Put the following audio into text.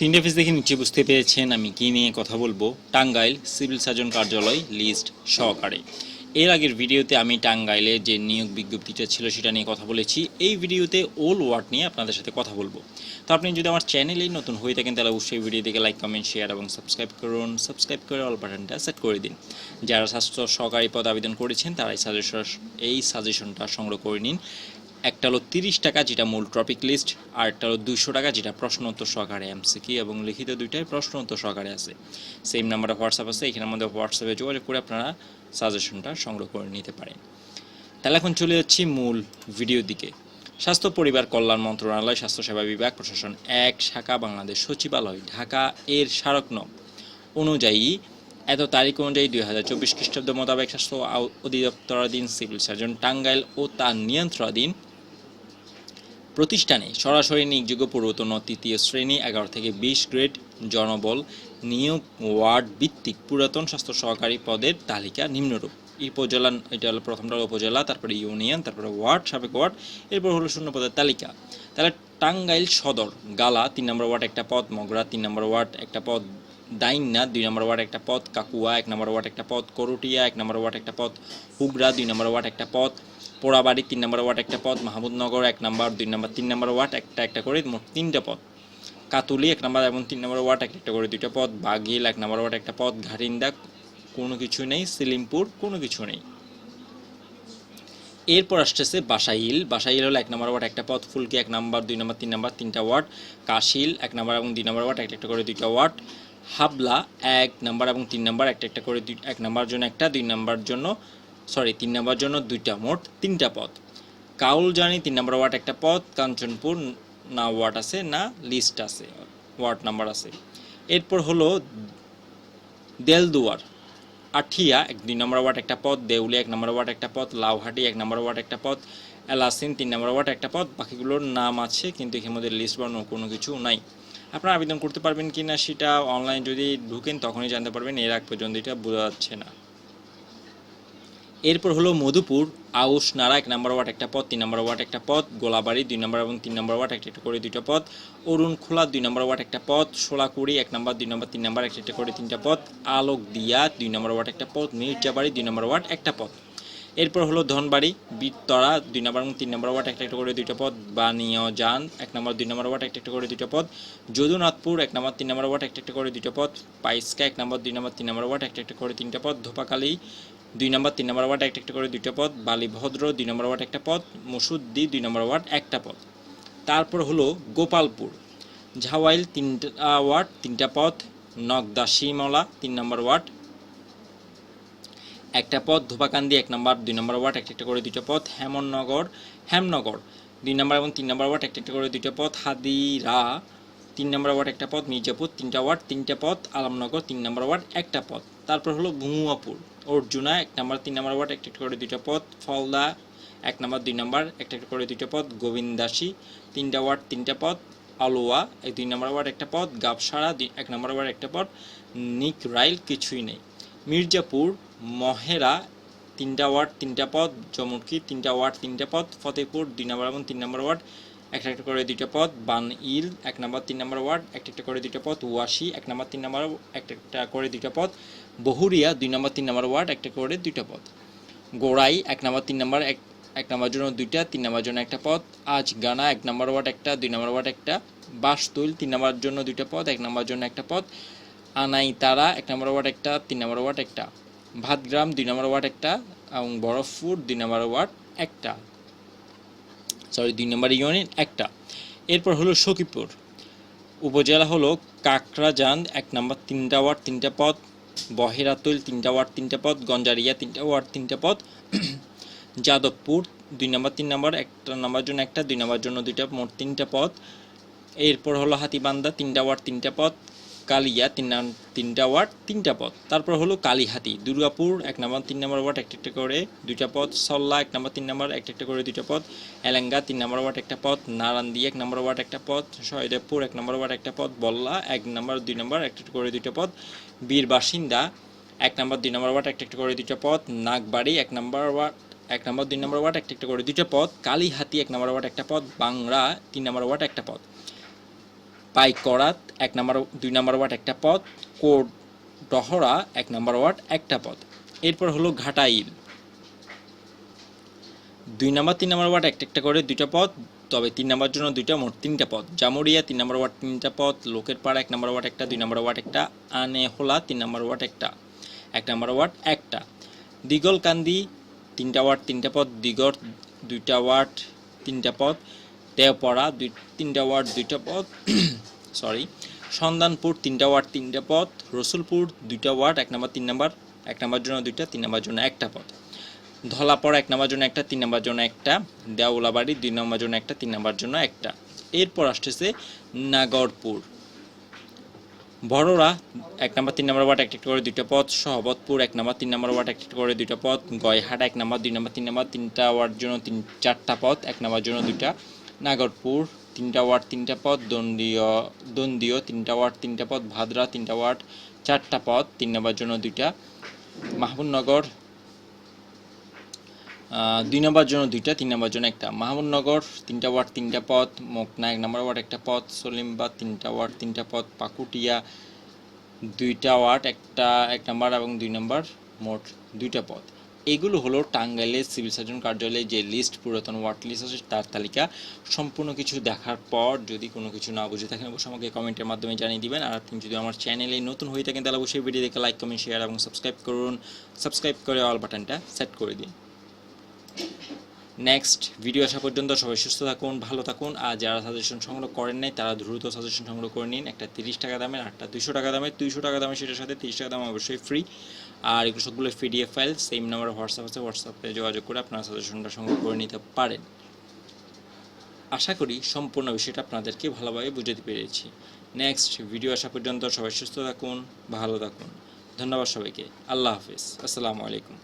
তিনটে পেজ দেখে নিচে বুঝতে পেরেছেন আমি কি নিয়ে কথা বলব। টাঙ্গাইল সিভিল সার্জন কার্যালয় লিস্ট সহকারে। এর আগের ভিডিওতে আমি টাঙ্গাইলে যে নিয়োগ বিজ্ঞপ্তিটা ছিল সেটা নিয়ে কথা বলেছি। এই ভিডিওতে ওল ওয়ার্ড নিয়ে আপনাদের সাথে কথা বলব। তো আপনি যদি আমার চ্যানেলেই নতুন হয়ে থাকেন, তাহলে অবশ্যই ভিডিও দেখে লাইক কমেন্ট শেয়ার এবং সাবস্ক্রাইব করুন। সাবস্ক্রাইব করে অল বাটনটা সেট করে দিন। যারা স্বাস্থ্য সহকারী পদ আবেদন করেছেন, তারাই সাজেশন এই সাজেশনটা সংগ্রহ করে নিন। একটা হলো তিরিশ টাকা, যেটা মূল টপিক লিস্ট আর একটা হলো দুশো টাকা, যেটা প্রশ্ন উত্তর সহকারে এমসিকি এবং লিখিত দুইটাই প্রশ্ন উত্তর সহকারে আছে। সেম নাম্বারে হোয়াটসঅ্যাপ আছে এখানের মধ্যে হোয়াটসঅ্যাপে যোগাযোগ করে আপনারা সাজেশনটা সংগ্রহ করে নিতে পারেন। তাহলে এখন চলে যাচ্ছি মূল ভিডিও দিকে। স্বাস্থ্য, পরিবার কল্যাণ মন্ত্রণালয় স্বাস্থ্যসেবা বিভাগ, প্রশাসন এক, শাখা, বাংলাদেশ সচিবালয়, ঢাকা, এর স্মারক নং। অনুযায়ী, এত তারিখ অনুযায়ী দুই হাজার চব্বিশ খ্রিস্টাব্দ মোতাবেক স্বাস্থ্য অধিদপ্তরাধীন, সিভিল সার্জন টাঙ্গাইল ও তার নিয়ন্ত্রণাধীন প্রতিষ্ঠানে সরাসরি নিয়োগযোগ্য পূর্বতন তৃতীয় শ্রেণি এগারো থেকে বিশ গ্রেড জনবল নিয়োগ ওয়ার্ড ভিত্তিক পুরাতন স্বাস্থ্য সহকারী পদের তালিকা নিম্নরূপ। উপজেলা, এটা হলো প্রথমটা উপজেলা, তারপরে ইউনিয়ন, তারপরে ওয়ার্ড, সাবেক ওয়ার্ড, এরপর হলো শূন্য পদের তালিকা। তাহলে টাঙ্গাইল সদর, গালা, তিন নম্বর ওয়ার্ড একটা পদ, মগরা, তিন নম্বর ওয়ার্ড একটা পদ দাইন্না দুই নম্বর ওয়ার্ড একটা পথ, কাকুয়া, এক নম্বর ওয়ার্ড একটা পথ, করুটিয়া, এক নম্বর ওয়ার্ড একটা পথ হুগরা দুই নম্বর ওয়ার্ড একটা পথ, পোড়াবাড়ি, তিন নম্বর ওয়ার্ড একটা পথ, মাহমুদনগর, এক নম্বর, দুই নম্বর, তিন নম্বর ওয়ার্ড, একটা একটা করে মোট তিনটা পথ। কাতুলি, এক নম্বর এবং তিন নম্বর ওয়ার্ড একটা একটা করে দুইটা পথ। বাঘিল এক নম্বর ওয়ার্ড একটা পথ। ঘারিন্দা, কোনো কিছু নেই। সিলিমপুর, কোনো কিছু নেই। এরপর আসতেছে বাসাইল বাসাইল হলো এক নম্বর ওয়ার্ড, একটা পথ, ফুলকি এক নম্বর, দুই নম্বর, তিন নম্বর, তিনটা ওয়ার্ড। কাশিল এক নম্বর এবং দুই নম্বর ওয়ার্ড, একটা করে দুইটা ওয়ার্ড। হাবলা এক নম্বর এবং তিন নম্বর, একটা একটা করে দুই, এক নম্বর জন্য একটা, দুই নম্বর জন্য সরি তিন নম্বর জন্য দুইটা মোট তিনটা পথ। কাউল জানি তিন নম্বর ওয়ার্ড একটা পথ, কাঞ্চনপুর না ওয়ার্ড আছে, না লিস্ট আছে, ওয়ার্ড নাম্বার আছে। এরপর হলো দেলদুয়ার। আঠিয়া, এক দুই নম্বর ওয়ার্ড একটা পথ দেউলি এক নম্বর ওয়ার্ড একটা পথ লাউহাটি এক নম্বর ওয়ার্ড একটা পথ এলাসিন তিন নম্বর ওয়ার্ড একটা পথ বাকিগুলোর নাম আছে, কিন্তু এখানে মধ্যে লিস্ট বা কোনো কিছু নাই। আপনারা আবেদন করতে পারবেন কি না সেটা অনলাইন যদি ঢুকেন, তখনই জানতে পারবেন, এর আগ পর্যন্ত এটা বোঝা যাচ্ছে না। এরপর হলো মধুপুর আউশ নারা এক নম্বর ওয়ার্ড একটা পথ তিন নম্বর ওয়ার্ড একটা পথ গোলাবাড়ি দুই নম্বর এবং তিন নম্বর ওয়ার্ড একটা একটা করে দুইটা পথ অরুণ খোলা দুই নম্বর ওয়ার্ড একটা পদ সোলাকুড়ি এক নম্বর দুই নম্বর তিন নম্বর একটা একটা করে তিনটা পথ আলোক দিয়া দুই নম্বর ওয়ার্ড একটা পথ মির্জাবাড়ি দুই নম্বর ওয়ার্ড একটা পথ এরপর হলো ধনবাড়ি বিতরা দুই নম্বর এবং তিন নম্বর ওয়ার্ড একটা একটা করে দুইটা পদ বানিয় যান এক নম্বর দুই নম্বর ওয়ার্ড একটা একটা করে দুইটা পদ যদুনাথপুর এক নম্বর তিন নম্বর ওয়ার্ড একটা একটা করে দুইটা পদ পাইসকা এক নম্বর দুই নম্বর তিন নম্বর ওয়ার্ড একটা একটা করে তিনটা পদ ধোপাকালী দুই নম্বর, তিন নম্বর ওয়ার্ড একটা একটা করে দুইটা পদ। বালিভদ্র দুই নম্বর ওয়ার্ড, একটা পদ। মসুদ্দি দুই নম্বর ওয়ার্ড, একটা পদ। তারপর হলো গোপালপুর। ঝাওয়াইল তিনটা ওয়ার্ড, তিনটা পদ। নগদাসিমলা তিন নম্বর ওয়ার্ড। একটা পদ, ধোপাকান্দি, এক নম্বর, দুই নম্বর ওয়ার্ড একটা একটা করে দুইটা পদ। হেমননগর হেমনগর, দুই নম্বর এবং তিন নম্বর ওয়ার্ড একটা একটা করে দুইটা পদ। হাদিরা, তিন নম্বর ওয়ার্ড, একটা পদ। মির্জাপুর, তিনটা ওয়ার্ড, তিনটা পদ। আলমনগর, তিন নম্বর ওয়ার্ড, একটা পদ। তারপর হলো ভুমুয়াপুর, অর্জুনা এক নম্বর, তিন নম্বর ওয়ার্ড একটা একটা করে দুইটা পদ, ফলদা এক নম্বর, দুই নম্বর একটা একটা করে দুইটা পদ, গোবিন্দাসী তিনটা ওয়ার্ড, তিনটা পদ, আলোয়া এই দুই নম্বর ওয়ার্ড একটা পদ গাবসারা এক নম্বর ওয়ার্ড একটা পদ নিক রাইল কিছুই নেই। মির্জাপুর, মহেরা তিনটা ওয়ার্ড, তিনটা পদ জমুরকি তিনটা ওয়ার্ড, তিনটা পদ ফতেপুর দুই নম্বর এবং তিন নম্বর ওয়ার্ড একটা একটা করে দুইটা পদ বান ইল এক নম্বর, তিন নম্বর ওয়ার্ড একটা একটা করে দুইটা পদ ওয়াশি এক নম্বর, তিন নম্বর একটা একটা করে দুইটা পদ বহুরিয়া দুই নম্বর, তিন নম্বর ওয়ার্ড, একটা করে দুইটা পদ। গোড়াই, এক নম্বর, তিন নম্বর, এক এক নম্বর জন্য দুইটা, তিন নম্বর জন্য একটা পদ। আজ গানা, এক নম্বর ওয়ার্ড একটা, দুই নম্বর ওয়ার্ড একটা। বাসতুল, তিন নম্বর জন্য দুইটা পদ, এক নম্বর জন্য একটা পদ। আনাই তারা এক নম্বর ওয়ার্ড একটা, তিন নম্বর ওয়ার্ড একটা। ভাতগ্রাম, দুই নম্বর ওয়ার্ড একটা। এবং বরফপুর দুই নম্বর ওয়ার্ড একটা। সরি দুই নম্বর ইউনিয়ন একটা। এরপর হলো সখীপুর। উপজেলা হলো কাকরাজান এক নম্বর, তিনটা ওয়ার্ড, তিনটা পদ। বহেরাতুল তিনটা ওয়ার্ড, তিনটা পদ, গঞ্জারিয়া তিনটা ওয়ার্ড, তিনটা পদ। যাদবপুর দুই নম্বর, তিন নম্বর, একটা নম্বর জন্য একটা, দুই নম্বর জন্য দুইটা, মোট তিনটা পদ। এরপর হলো হাতিবান্দা তিনটা ওয়ার্ড, তিনটা পদ। কালিয়া, তিন তিনটা ওয়ার্ড, তিনটা পদ। তারপর হলো কালীহাতি, দুর্গাপুর, এক নম্বর, তিন নম্বর ওয়ার্ড, একটা একটা করে দুইটা পদ। সল্লা, এক নম্বর, তিন নম্বর, একটা একটা করে দুইটা পদ। এলেঙ্গা, তিন নম্বর ওয়ার্ড, একটা পদ। নারান্দি, এক নম্বর ওয়ার্ড, একটা পদ। সয়দেবপুর, এক নম্বর ওয়ার্ড, একটা পদ। বল্লা, এক নম্বর, দুই নম্বর, একটা একটা করে দুইটা পদ। বীর বাসিন্দা, এক নম্বর, দুই নম্বর ওয়ার্ড একটা একটা করে দুইটা পদ, নাগবাড়ি, এক নম্বর ওয়ার্ড, এক নম্বর, দুই নম্বর ওয়ার্ড একটা একটা করে দুইটা পদ, কালীহাতি, এক নম্বর ওয়ার্ড, একটা পদ, বাংলা, তিন নম্বর ওয়ার্ড, একটা পদ। পাই করাত এক নম্বর, দুই নম্বর ওয়ার্ড, একটা পদ। কোড ডহরা এক নম্বর ওয়ার্ড, একটা পদ। এরপর হলো ঘাটাইল। দুই নম্বর, তিন নম্বর ওয়ার্ড একটা একটা করে দুইটা পদ। তবে তিন নম্বর জন্য দুইটা মোট তিনটা পদ। জামুরিয়া তিন নম্বর ওয়ার্ড তিনটা পদ, লোকের পাড়া এক নম্বর ওয়ার্ড একটা, দুই নম্বর ওয়ার্ড একটা আনে হোলা তিন নম্বর ওয়ার্ড একটা, এক নম্বর ওয়ার্ড একটা। দিগলকান্দি তিনটা ওয়ার্ড তিনটা পদ, দিগর দুইটা ওয়ার্ড তিনটা পদ, দেওপড়া দুই, তিনটা ওয়ার্ড দুইটা পদ সরি সন্ধানপুর তিনটা ওয়ার্ড তিনটা পদ, রসুলপুর দুইটা ওয়ার্ড, এক নম্বর তিন নম্বর, এক নম্বর জন্য দুইটা, তিন নম্বর জন্য একটা পদ। ধলাপড়া এক নম্বর জন্য একটা, তিন নম্বর জন্য একটা দেওলাবাড়ি দুই নম্বর জন্য একটা, তিন নম্বর জন্য একটা। এরপর আসতেছে নাগরপুর। বড়রা এক নম্বর, তিন নম্বর ওয়ার্ড একটা করে দুইটা পদ সহবতপুর এক নম্বর, তিন নম্বর ওয়ার্ড একটা করে দুইটা পদ, গয়হাট এক নম্বর, দুই নম্বর, তিন নম্বর, তিনটা ওয়ার্ড জন্য তিন, চারটা পদ, এক নম্বর জন্য দুইটা। নাগরপুর, তিনটা ওয়ার্ড, তিনটা পদ, দন্দীয় দন্দীয়, তিনটা ওয়ার্ড, তিনটা পদ, ভাদ্রা, তিনটা ওয়ার্ড, চারটা পদ, তিন নম্বর জন্য দুইটা। মাহবুবনগর দুই নম্বর জন্য দুইটা, তিন নম্বর জন্য একটা। মাহমুদনগর, তিনটা ওয়ার্ড, তিনটা পদ মোকনা এক নম্বর ওয়ার্ড, একটা পদ সলিমবাদ তিনটা ওয়ার্ড, তিনটা পথ। পাকুটিয়া, দুইটা ওয়ার্ড, একটা, এক নম্বর এবং দুই নম্বর মোট দুইটা পথ। এগুলো হলো টাঙ্গাইলের সিভিল সার্জন কার্যালয়ে যে লিস্ট, পুরাতন ওয়ার্ড লিস্ট আছে, তার তালিকা। সম্পূর্ণ কিছু দেখার পর যদি কোনো কিছু না বুঝে থাকেন, অবশ্যই আমাকে কমেন্টের মাধ্যমে জানিয়ে দিবেন। আর আপনি যদি আমার চ্যানেলে নতুন হয়ে থাকেন, তাহলে অবশ্যই ভিডিও দেখে লাইক কমেন্ট শেয়ার এবং সাবস্ক্রাইব করুন। সাবস্ক্রাইব করে অল বাটনটা সেট করে দিন। নেক্সট ভিডিও আসা পর্যন্ত সবাই সুস্থ থাকুন, ভালো থাকুন। আর যারা সাজেশন সংগ্রহ করেন নাই, তারা দ্রুত সাজেশন সংগ্রহ করে নিন। একটা তিরিশ টাকা দামের, আটটা দুইশো টাকা দামের। দুইশো টাকা দামের সেটার সাথে তিরিশ টাকা দাম অবশ্যই ফ্রি আর এগুলো সবগুলো PDF file same number WhatsApp আছে। হোয়াটসঅ্যাপে যোগাযোগ করে আপনারা সাজেশনটা সংগ্রহ করে নিতে পারেন। আশা করি সম্পূর্ণ বিষয়টা আপনাদেরকে ভালোভাবে বুঝাতে পেরেছি। নেক্সট ভিডিও আসা পর্যন্ত সবাই সুস্থ থাকুন, ভালো থাকুন। ধন্যবাদ সবাইকে। আল্লাহ হাফিজ। আসসালামু আলাইকুম।